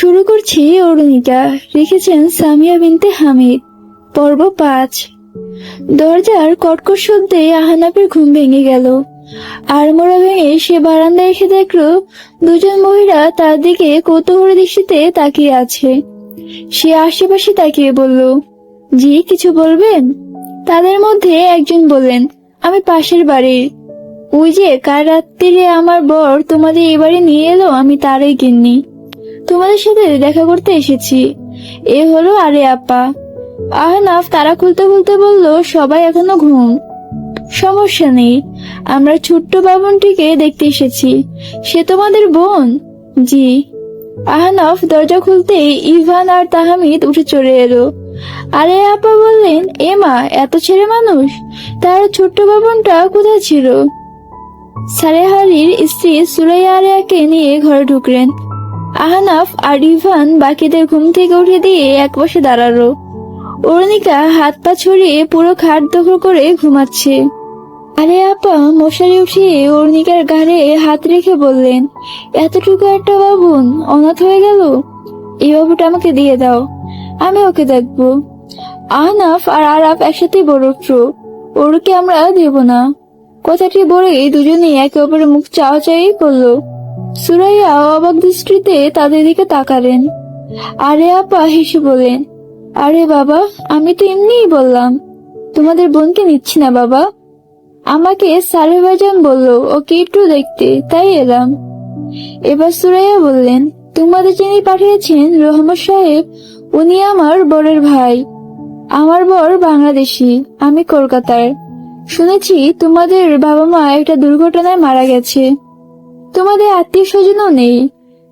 শুরু করছি অরুণিকা, রেখেছেন সামিয়া বিনতে হামিদ। পর্ব পাঁচ। দরজার কটকট শব্দে আহানাপের ঘুম ভেঙে গেল। আড়মোড়া ভেঙে সে বারান্দায় এসে দেখল, দুজন মহিলা তার দিকে কৌতূহলী দৃষ্টিতে তাকিয়ে আছে। সে আশেপাশে তাকিয়ে বলল, জি, কিছু বলবেন? তাদের মধ্যে একজন বললেন, আমি পাশের বাড়ির ওই যে, কাল রাত্রিরে আমার বর তোমাদের এবারে নিয়ে এলো, আমি তারই গিন্নি। তোমাদের সাথে দেখা করতে এসেছি। এ হলো আরে আপা। আহনাফ তারা খুলতে খুলতে বলল, সবাই এখনও ঘুম। সমস্যা নেই। আমরা ছোট্ট বাবনটিকে দেখতে এসেছি। সে তোমাদের বোন? জি। আহনাফ দরজা খুলতে ইভান আর তাহামিদ উঠে চলে এলো। আরে আপা, বললেন, এ মা, এত ছেলে মানুষ? তার ছোট্ট বাবনটা কোথায় ছিল? সারেহারির স্ত্রী সুরাইয়া আরিয়াকে নিয়ে ঘরে ঢুকলেন। আহনাফ আর ইভান বাকিদের ঘুম থেকে উঠে দিয়ে এক পাশে দাঁড়াল। অরুণিকা হাত পা ছড়িয়ে পুরো খাট দখল করে ঘুমাচ্ছে। আরে আপা, মশারি উঠিয়ে অরুণিকার ঘাড়ে হাত রেখে বললেন, এতটুকু একটা বাবুন, অনাথ হয়ে গেল? এই বাবুটা আমাকে দিয়ে দাও, আমি ওকে দেখব। আহনাফ আর আরাফ একসাথে বড় উঠল। ওরকে আমরা দেব না। কথাটি বলেই দুজনেই একে অপরের মুখ চাওয়া চাই করল। সুরাইয়া অবাক দৃষ্টিতে তাদের দিকে তাকালেন। আরে আপা, হেসে বলেন আরে বাবা, আমি তো এমনিই বললাম, তোমাদের বোনকে নিচ্ছি না বাবা। আমাকে সারেবাজান বলল, ওকে একটু দেখতে, তাই এলাম। এবার সুরাইয়া বললেন, তোমাদের যিনি পাঠিয়েছেন রহমত সাহেব, উনি আমার বরের ভাই। আমার বর বাংলাদেশি, আমি কলকাতার। শুনেছি তোমাদের বাবা মা একটা দুর্ঘটনায় মারা গেছে। তোমাদের আত্মীয় স্বজনও নেই,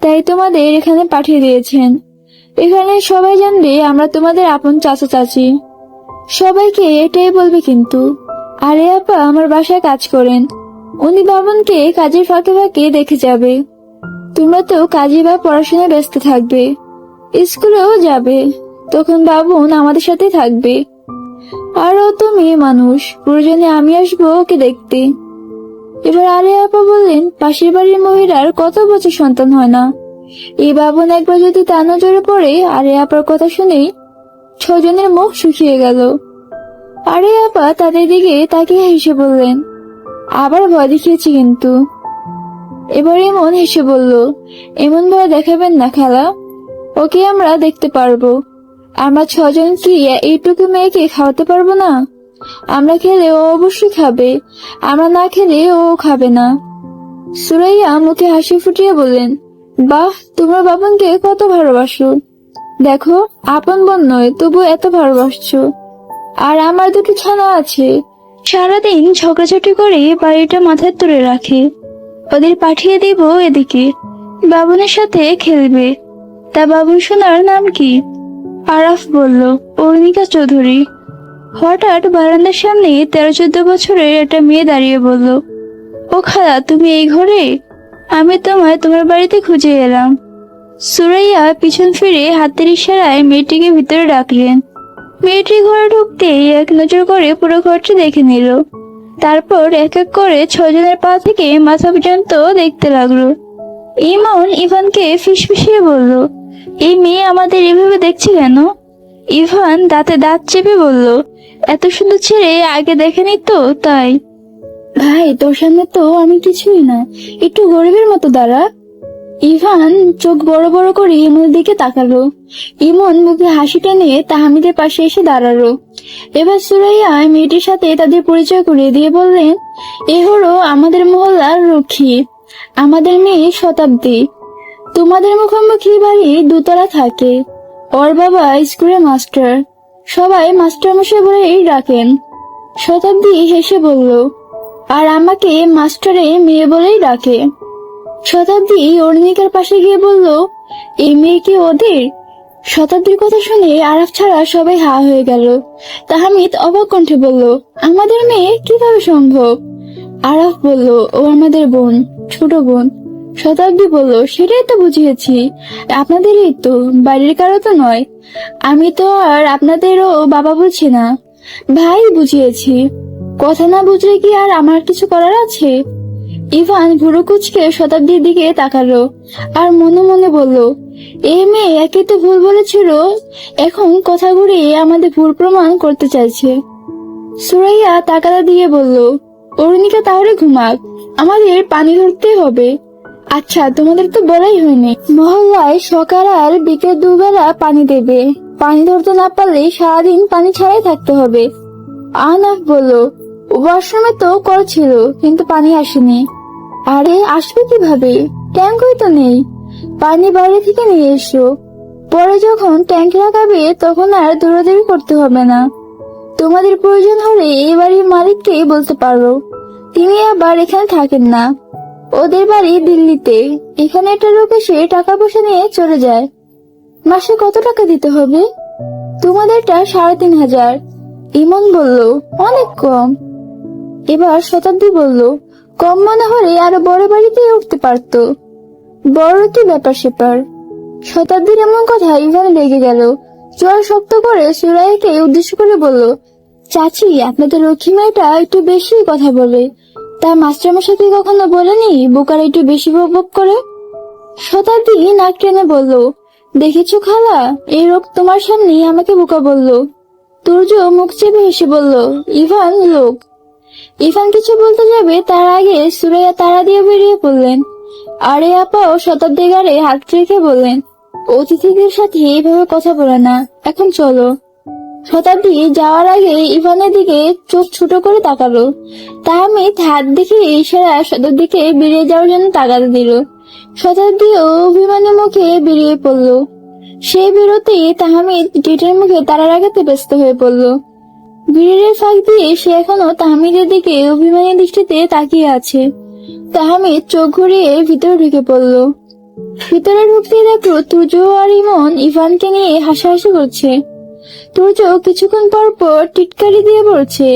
তাই তোমাদের এখানে পাঠিয়ে দিয়েছেন। এখানে সবাই জানবে আমরা তোমাদের আপন চাচা চাচি। সবাইকে এটাই বলবে কিন্তু, আরে আপা, আমার বাসায় কাজ করেন। উনি বাবনকে কাজের ফাঁকে ফাঁকে দেখে যাবে। তোমরা তো কাজে বা পড়াশোনায় ব্যস্ত থাকবে। স্কুলেও যাবে। তখন বাবুন আমাদের সাথে থাকবে। আর ও তো মেয়ে মানুষ, প্রয়োজনে আমি আসব ওকে দেখতে। এবার আরে আপা বললেন, পাশের বাড়ির মহিলার কত বছর সন্তান হয় না? এই বাবন একবার যদি তা নজরে পড়ে, আরে আপার কথা শুনেই ছজনের মুখ শুকিয়ে গেল। আরে আপা, তাদের দিকে তাকে হেসে বললেন, আবার ভয় দেখিয়েছি কিন্তু। এবার এমন হেসে বলল, এমন ভয় দেখাবেন না খালা, ওকে আমরা দেখতে পারব। আমরা ছজন কি এইটুকু মেয়েকে খাওয়াতে পারব না? আমরা খেলে ও অবশ্যই খাবে। আমরা না খেলে ও খাবে না। সুরাইয়া মুখে হাসি ফুটিয়ে বললেন, বাহ, তোমরা বাবনকে কত ভালোবাসো। দেখো, আপন বোন নয়, তবু এত ভালোবাসছো। আর আমার দুটো ছানা আছে। সারাদিন ঝগড়াঝাটি করে বাড়িটা মাথায় তুলে রাখে। ওদের পাঠিয়ে দিব এদিকে। বাবনের সাথে খেলবে। তা বাবুন সোনার নাম কি? আরাফ বলল, অরুণিকা চৌধুরী। হঠাৎ বারান্দার সামনে তেরো চোদ্দ বছরের একটা মেয়ে দাঁড়িয়ে বলল, ও খালা, তুমি এই ঘরে? আমি তোমায় তোমার বাড়িতে খুঁজে এলাম। সুরাইয়া পিছন ফিরে হাতের ইশারায় মেয়েটিকে ভিতরে ডাকলেন। মেয়েটি ঘরে ঢুকতেই এক নজর করে পুরো ঘরটা দেখে নিল। তারপর এক এক করে ছজনের পা থেকে মাথা পর্যন্ত দেখতে লাগল। ইমন ইভানকে ফিসফিসিয়ে বলল, এই মেয়ে আমাদের এভাবে দেখছে কেন? ইভান দাঁতে দাঁত চেপে বলল, এত সুন্দর ছেলে, আগে দেখেনি তো, তাই? ভাই, তোর সামনে তো আমি কিছুই না, একটু গরিবের মতো দাঁড়া। ইভান চোখ বড় বড় করে ইমনের দিকে তাকালো। ইমন মুখে হাসি টেনে তাহামিদের পাশে এসে দাঁড়াল। এবার সুরাইয়া মেয়েটির সাথে তাদের পরিচয় করিয়ে দিয়ে বললেন, এ হলো আমাদের মহল্লার রক্ষী, আমাদের মেয়ে শতাব্দী। তোমাদের মুখোমুখি বাড়ি দুতলা থাকে। ওর বাবা স্কুলের মাস্টার। সবাই মাস্টার মশাই বলেই ডাকেন। শতাব্দী হেসে বলল, আর আমাকে মাস্টারে মেয়ে বলেই ডাকে। শতাব্দী অরুণিকার পাশে গিয়ে বলল, এই মেয়ে কি ওদের? শতাব্দীর কথা শুনে আরাফ ছাড়া সবাই হা হয়ে গেল। তাহামিদ অবাক কণ্ঠে বলল, আমাদের মেয়ে কীভাবে সম্ভব? আরাফ বলল, ও আমাদের বোন, ছোট বোন। শতাব্দী বলল, সেটাই তো বুঝিয়েছি। আপনাদেরই তো বাড়ির কারও তো নয়। আমি তো আর আপনাদেরও বাবা বলছি না। ভাই, বুঝিয়েছি। কথা না বুঝলে কি আর আমার কিছু করার আছে? ইভান ভুরু কুচকে শতাব্দীর দিকে তাকালো আর মনে মনে বলল, এ মেয়ে একে তো ভুল বলেছিল। এখন কথা ঘুরিয়ে আমাদের ভুল প্রমাণ করতে চাইছে। সুরাইয়া তাকালা দিয়ে বলল, অরুণিকা তাহলে ঘুমাক। আমাদের পানি ধরতে হবে। আচ্ছা তোমাদের তো বলাই হয়নি। মহল্লায় সকাল আর বিকেল দুবেলা পানি দেবে। পানি ধরতে না পারলে সারাদিন পানি ছাড়াই থাকতে হবে। আনাফ বলল ওয়াশরুমে তো কল কিন্তু পানি আসেনি। আরে, আসবে কীভাবে? ট্যাঙ্কই তো নেই। পানি বাইরে থেকে নিয়ে এসো। পরে যখন ট্যাঙ্ক লাগাবে, তখন আর দৌড়াদৌড়ি করতে হবে না। তোমাদের প্রয়োজন হলে এই বাড়ির মালিককে বলতে পারো। তিনি আবার এখানে থাকেন না। ওদের বাড়ি দিল্লিতে। এখানে একটা লোক এসে টাকা পয়সা নিয়ে চলে যায়। মাসে কত টাকা দিতে হবে? তোমাদেরটা সাড়ে তিন হাজার। ইমন বলল, অনেক কম। এবার শতাব্দী বলল, কম মনে হলে আরও বড় বাড়িতে উঠতে পারতো। বড় কি ব্যাপার সেপার? শতাব্দীর এমন কথা ইভান রেগে গেল। জল শক্ত করে সুরাইকে উদ্দেশ্য করে বলল, চাচি, আপনাদের লক্ষ্মী মেয়েটা একটু বেশি কথা বলে। তার মাস্টারমশাই কি কখনো বলেনি বোকার একটু বেশি বক করে? শতাব্দী নাক টেনে বলল, দেখেছ খালা, এই রোগ তোমার সামনে আমাকে বোকা বলল। তুর্য মুখ চেপে হেসে বলল, ইভান, লোক। ইভান কিছু বলতে যাবে তার আগে সুরাইয়া তারা দিয়ে বেরিয়ে পড়লেন। আরে আপাও শতাব্দী গাড়ে হাত রেখে বললেন, অতিথিদের সাথে এইভাবে কথা বলে না, এখন চলো। শতাব্দী যাওয়ার আগে ইভানের দিকে চোখ ছোট করে তাকালো। তাহমিদ হাত দেখে ইশারা শতাব্দীকে বেরিয়ে যাওয়ার জন্য তাকাতে দিল। শতাব্দীও অভিমানের মুখে বেরিয়ে পড়ল। সেই বেরোতে তাহমিদ গেটের মুখে তারা লাগাতে ব্যস্ত হয়ে পড়ল। ভিড়ের ফাঁক দিয়ে সে এখনও তাহমিদের দিকে অভিমানী দৃষ্টিতে তাকিয়ে আছে। তাহমিদ চোখ ঘুরিয়ে ভিতরে ঢুকে পড়ল। ভিতরে ঢুকতে দেখল তুজো আর ইমন ইভানকে নিয়ে হাসাহাসি করছে। তুজো কিছুক্ষণ পর পর টিটকারি দিয়ে বলছে,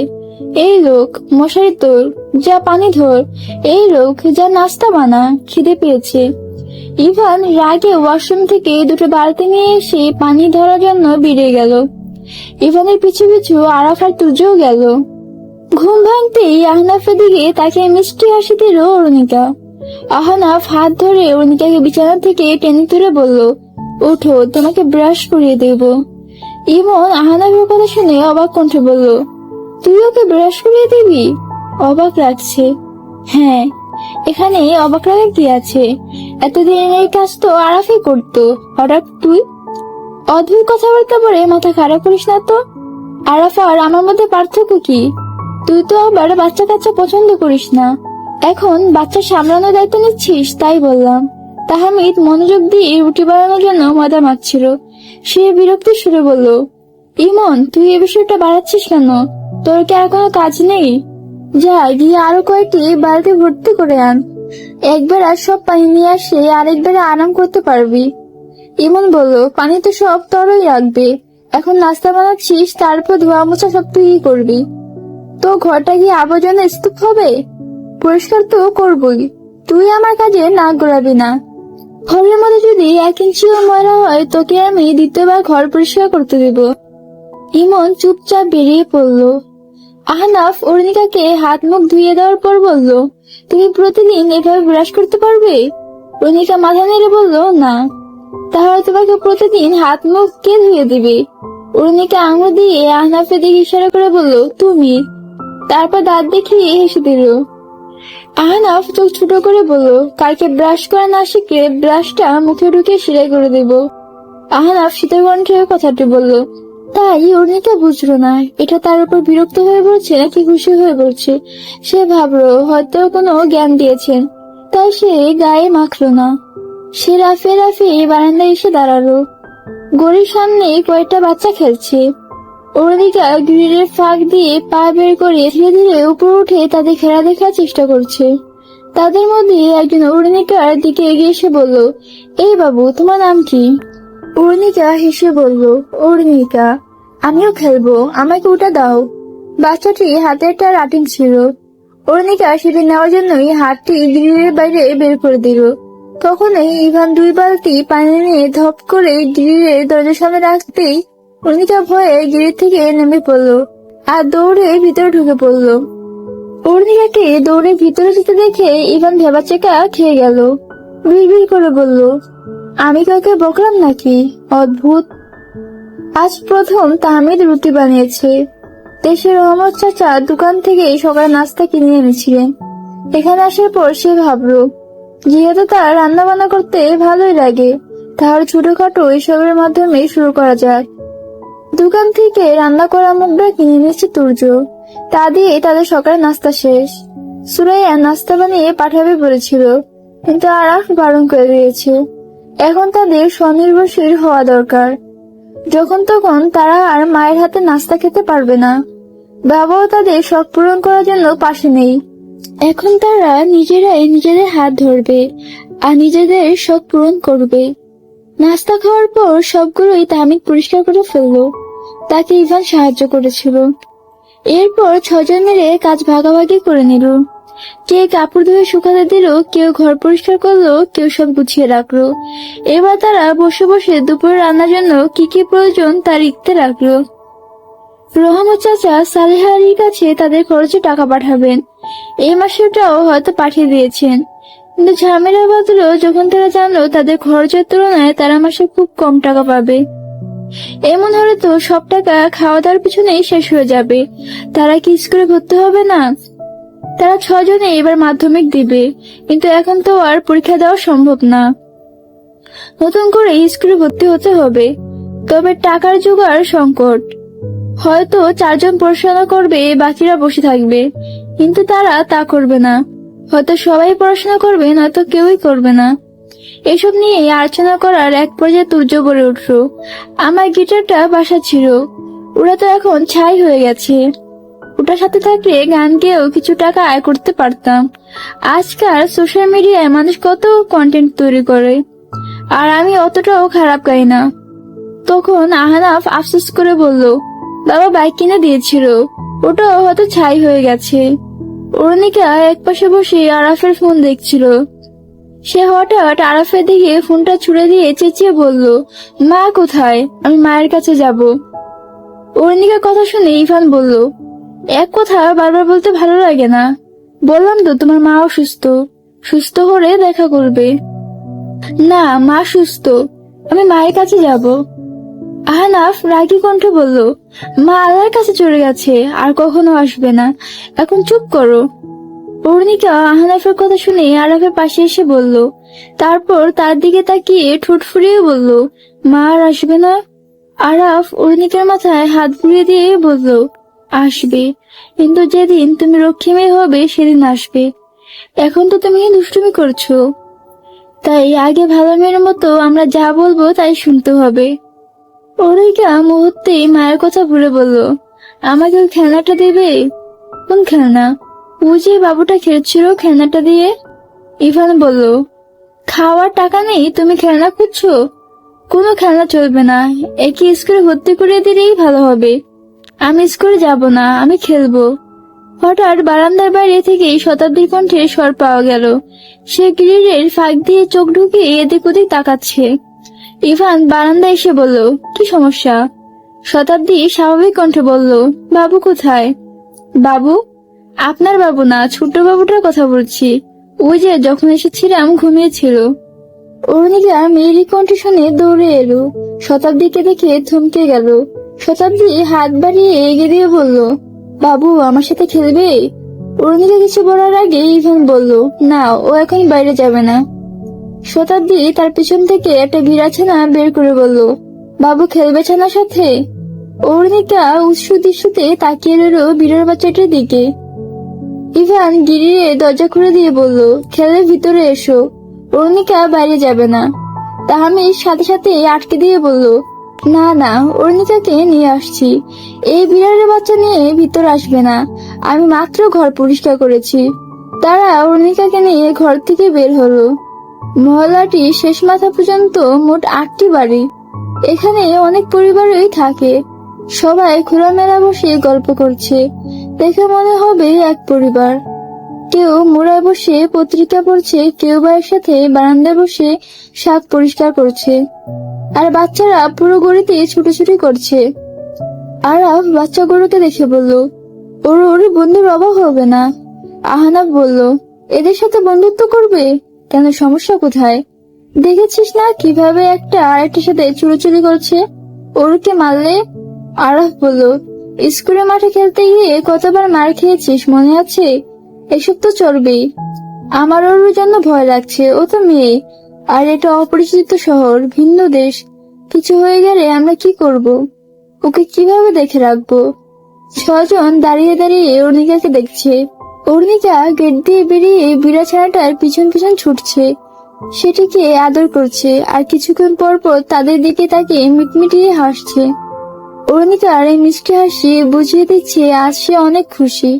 এই লোক, মশারি তোর, যা পানি ধর। এই লোক যা নাস্তা বানা খিদে পেয়েছে। ইভান রাগে ওয়াশরুম থেকে দুটো বালতি নিয়ে এসে পানি ধরার জন্য বেরিয়ে গেল। ইভানের পিছু পিছু আরাফ আর তুজোও গেল। ঘুম ভাঙতেই আহনাফের দিকে তাকে মিষ্টি হাসি দিল অরুণিকা। আহনাফ হাত ধরে অরুণিকাকে বিছানা থেকে টেনে তুলে বলল, ওঠো, তোমাকে ব্রাশ করিয়ে দেব। ইমন আহনাফের কথা শুনে অবাক কণ্ঠে বলল, তুই ওকে ব্রাশ করিয়ে দিবি? অবাক লাগছে। হ্যাঁ এখানে অবাক লাগার কি আছে? এতদিন এই কাজ তো আরাফই করতো, হঠাৎ তুই? অদ্ভুত কথাবার্তা বলে মাথা খারাপ করিস না তো? আরাফ আর আমার মধ্যে পার্থক্য কি? তুই তো আবার বাচ্চা কাচ্চা পছন্দ করিস না। এখন বাচ্চা সামলানোর দায়িত্ব নিচ্ছিস, তাই বললাম। তাহামিদ মনোযোগ দিয়ে রুটি বানানোর জন্য ময়দা মাখছিল। সে বিরক্তি সুরে বলল, ইমন, তুই এ বিষয়টা বাড়াচ্ছিস কেন? তোর কি আর কোনো কাজ নেই? যা, গিয়ে আরও কয়েকটি বালতি ভর্তি করে আন। একবার আর সব পানি নিয়ে আসে, আরেকবার আরাম করতে পারবি। ইমন বলল, পানি তো সব তরই রাখবে এখন নাস্তা বানাচ্ছিস, তারপর ধোয়া মোছা সব তুই করবি। তো ঘরটা গিয়ে আবর্জনা স্তূপ হবে? পরিষ্কার তো করবই। তুই আমার কাজে নাক গড়াবি না। ঘরের মধ্যে যদি এক ইঞ্চিও ময়লা হয়, তোকে আমি দ্বিতীয়বার ঘর পরিষ্কার করতে দেব। ইমন চুপচাপ বেরিয়ে পড়ল। আহনাফ অরুণিকাকে হাত মুখ ধুয়ে দেওয়ার পর বলল, তুমি প্রতিদিন এভাবে ব্রাশ করতে পারবে? অরুণিকা মাথা নেড়ে বলল, না। তাহলে তোমাকে প্রতিদিন হাত মুখ কে ধুয়ে দিবে? অরুণিকা আঙুল দিয়ে আহনাফের দিকে ইশারা করে বলল, তুমি। তারপর দাঁত দেখিয়ে হেসে দিল। আহনাফ চোখ ছোট করে বলল, কালকে ব্রাশ করা না শিখলে ব্রাশটা মুখে ঢুকে সেলাই করে দেব। আহনাফ শীতের কণ্ঠে কথাটি বলল, তাই অর্ণিকা বুঝলো না, এটা তার উপর বিরক্ত হয়ে পড়ছে নাকি খুশি হয়ে পড়ছে সে ভাবলো, হয়তো কোনো জ্ঞান দিয়েছেন, তাই সে গায়ে মাখলো না। সে রাফে রাফে বারান্দায় এসে দাঁড়াল। গড়ির সামনে কয়েকটা বাচ্চা খেলছে। অরুণিকা গ্রিলের ফাঁক দিয়ে পা বের করে ধীরে ধীরে উপরে উঠে তাদের খেলা দেখার চেষ্টা করছে। তাদের মধ্যে একজন অরুণিকার দিকে এগিয়ে এসে বলল, এই বাবু, তোমার নাম কি? অরুণিকা হেসে বলল, অরুণিকা, আমিও খেলব, আমাকে ওটা দাও। বাচ্চাটি হাতে একটা রাটিং ছিল। অরুণিকা সেটি নেওয়ার জন্যই হাতটি গ্রিলের বাইরে বের করে দিল। তখনই ইভান দুই বালতি পানি নিয়ে ধপ করে গ্রিলের দরজার সামনে রাখতেই অরুণিকা ভয়ে গিরির থেকে নেমে পড়ল আর দৌড়ে ভিতরে ঢুকে পড়ল। অর্ণিকাকে দৌড়ে ভিতরে যেতে দেখে ইভান ভেবাচেকা খেয়ে গেল। বিড় করে বলল, আমি কাউকে বকলাম নাকি? অদ্ভুত। আজ প্রথম তাহমিদ রুটি বানিয়েছে। দেশের রহমত চাচা দোকান থেকে সকালে নাস্তা কিনে এনেছিলেন। এখানে আসার পর সে ভাবল, যেহেতু তার রান্না বান্না করতে ভালোই লাগে তাহলে ছোটখাটো এসবের মাধ্যমে শুরু করা যাক। দোকান থেকে রান্না করা মুখটা কিনে এনেছে তুর্য। তা দিয়ে তাদের সকালে নাস্তা শেষ। সুরাইয়া নাস্তা বানিয়ে পাঠাবে বলেছিল, কিন্তু আরাফ বারণ করে দিয়েছে। এখন তাদের স্বনির্ভরশীল হওয়া দরকার। যখন তখন তারা আর মায়ের হাতে নাস্তা খেতে পারবে না। বাবাও তাদের শখ পূরণ করার জন্য পাশে নেই। এখন তারা নিজেরাই নিজেদের হাত ধরবে আর নিজেদের শখ পূরণ করবে। নাস্তা খাওয়ার পর সবগুলোই তামিদ পরিষ্কার করে ফেলল। তাকে ইভান সাহায্য করেছিল। এরপর ছজন মিলে কাজ ভাগাভাগি করে নিল। কে কাপড় ধুয়ে শুকাতে দিল, কেউ ঘর পরিষ্কার করল, কেউ সব গুছিয়ে রাখল। এবার তারা বসে বসে দুপুরে রান্নার জন্য কি কি প্রয়োজন তা লিখতে রাখল রহমত চাচা সালেহারির কাছে তাদের খরচে টাকা পাঠাবেন। এই মাসেরটাও হয়তো পাঠিয়ে দিয়েছেন। কিন্তু ঝামেলা বাঁধলো যখন তারা জানলো তাদের খরচের তুলনায় তারা মাসে খুব কম টাকা পাবে। এমন হলে তো সব টাকা খাওয়া দাওয়ার পিছনেই শেষ হয়ে যাবে। তারা কি স্কুলে ভর্তি হবে না? তারা ছজনে এবার মাধ্যমিক দিবে, কিন্তু এখন তো আর পরীক্ষা দেওয়া সম্ভব না। নতুন করে স্কুলে ভর্তি হতে হবে, তবে টাকার জোগাড় সংকট। হয়তো চারজন পড়াশোনা করবে, বাকিরা বসে থাকবে, কিন্তু তারা তা করবে না। হয়তো সবাই পড়াশোনা করবে, নয়তো কেউই করবে না। এসব নিয়ে আলোচনা করার এক পর্যায়ে তুর্য বলে উঠল। আমার গিটারটা বাসা ছিল। ওরা তো এখন ছাই হয়ে গেছে। ওটার সাথে থাকলে গান গেয়েও কিছু টাকা আয় করতে পারতাম। আজকাল সোশ্যাল মিডিয়ায় মানুষ কত কন্টেন্ট তৈরি করে। আর আমি অতটাও খারাপ গাই না। তখন আহনাফ আফসোস করে বলল, বাবা বাইক কিনে দিয়েছিল। ওটাও হয়তো ছাই হয়ে গেছে। অরুণিকা এক পাশে বসে আরাফের ফোন দেখছিল। সে হঠাৎ আরাফের দিকে ফোনটা ছুড়ে দিয়ে চেঁচিয়ে বলল, মা কোথায়? আমি মায়ের কাছে যাব। অরুণিকার কথা শুনে ইভান বলল, এক কথা বারবার বলতে ভালো লাগে না। বললাম তো তোমার মা অসুস্থ সুস্থ হলে দেখা করবে। না, মা সুস্থ। আমি মায়ের কাছে যাব। আহনাফ রাগী কণ্ঠে বলল, মা আল্লাহর কাছে চলে গেছে, আর কখনো আসবে না। এখন চুপ করো। অরুণিকা আহনাফের কথা শুনে আরাফের পাশে এসে বলল, তারপর তার দিকে তাকিয়ে ঠোঁট ফুরিয়ে বলল, মা আর আসবে না? আরাফ অরুণিকার মাথায় হাত বুলিয়ে দিয়ে বলল, আসবে। কিন্তু যেদিন তুমি রক্ষী মেয়ে হবে, সেদিন আসবে। এখন তো তুমি দুষ্টুমি করছ। তাই আগে ভালো মেয়ের মতো আমরা যা বলব তাই শুনতে হবে। অরুণিকা মুহূর্তেই মায়ের কথা ভুলে বলল, আমাকে খেলনাটা দেবে? কোন খেলনা? ও যে বাবুটা খেলছিল খেলনাটা দিয়ে, ইভান বলল, খাওয়ার টাকা নেই, তুমি খেলনা খুঁজছো? কোনো খেলনা চলবে না একই স্কুলে ভর্তি করে দিলেই ভালো হবে। আমি স্কুলে যাব না, আমি খেলব। হঠাৎ বারান্দার বাইরে থেকে শতাব্দীর কণ্ঠে স্বর পাওয়া গেল। সে গ্রিলের ফাঁক দিয়ে চোখ ঢুকিয়ে এদিক ওদিক তাকাচ্ছে। ইভান বারান্দায় এসে বলল, কি সমস্যা? শতাব্দী স্বাভাবিক কণ্ঠে বলল, বাবু কোথায়? বাবু? আপনার বাবু না, ছোট্ট বাবুটার কথা বলছি। ওই যে যখন এসেছিলাম, ঘুমিয়েছিল। অরুণিকা মেয়েরই কণ্ঠ শুনে দৌড়ে এলো। শতাব্দীকে দেখে থমকে গেল। শতাব্দী হাত বাড়িয়ে এগিয়ে দিয়ে বলল, বাবু, আমার সাথে খেলবে? অরুণিকা কিছু বলার আগে ইভান বলল, না, ও এখন বাইরে যাবে না। শতাব্দী তার পিছন থেকে একটা বিড়া ছানা বের করে বলল, বাবু, খেলবে ছানার সাথে? অরুণিকা উৎসু দৃশ্যতে তাকিয়ে রইল বিড়ার বাচ্চাটার দিকে। ইভান গিরিয়ে দরজা খুলে দিয়ে বলল খেলে ভিতরে এসো। অরুণিকা বাইরে যাবে না। তাহামির সাথে সাথে আটকে দিয়ে বলল, না না, অরুণিকাকে নিয়ে আসছি। এই বিড়ালের বাচ্চা নিয়ে ভিতর আসবে না। আমি মাত্র ঘর পরিষ্কার করেছি। তারা অরুণিকাকে নিয়ে ঘর থেকে বের হলো। মহল্লাটি শেষ মাথা পর্যন্ত মোট আটটি বাড়ি। এখানে অনেক পরিবারই থাকে। সবাই খোলামেলা বসে গল্প করছে। দেখে মনে হবে এক পরিবার। কেউ মোড়ায় বসে পত্রিকা পড়ছে, কেউ বা সাথে বারান্দায় বসে শাক পরিষ্কার করছে। আর বাচ্চারা পুরো গড়িতে ছুটোছুটি করছে। আর বাচ্চা গরুকে দেখে বলল ওর ওর বন্ধুর অভাব হবে না। আহানাব বলল, এদের সাথে বন্ধুত্ব করবে? কেন, সমস্যা কোথায়? দেখেছিস না কীভাবে একটা আরেকটার সাথে চুরোচুরি করছে? ওরকে মারলে? আরফ বলল স্কুলে মাঠে খেলতে গিয়ে কতবার মার খেয়েছিস মনে আছে? এসব তো চলবেই। আমার ওর জন্য ভয় লাগছে, ও তো মেয়ে। আর এটা অপরিচিত শহর, ভিন্ন দেশ। কিছু হয়ে গেলে আমরা কি করব? ওকে কীভাবে দেখে রাখব? ছজন দাঁড়িয়ে দাঁড়িয়ে অর্ণিকাকে দেখছে। অর্ণিকা গেট দিয়ে বেরিয়ে বিড়া ছানাটার পিছন পিছন ছুটছে। সেটিকে আদর করছে, আর কিছুক্ষণ পর পর তাদের দিকে তাকে মিটমিটিয়ে হাসছে। অরুণিকার এই মিষ্টি হাসি বুঝিয়ে দিচ্ছে আজ সে অনেক খুশি।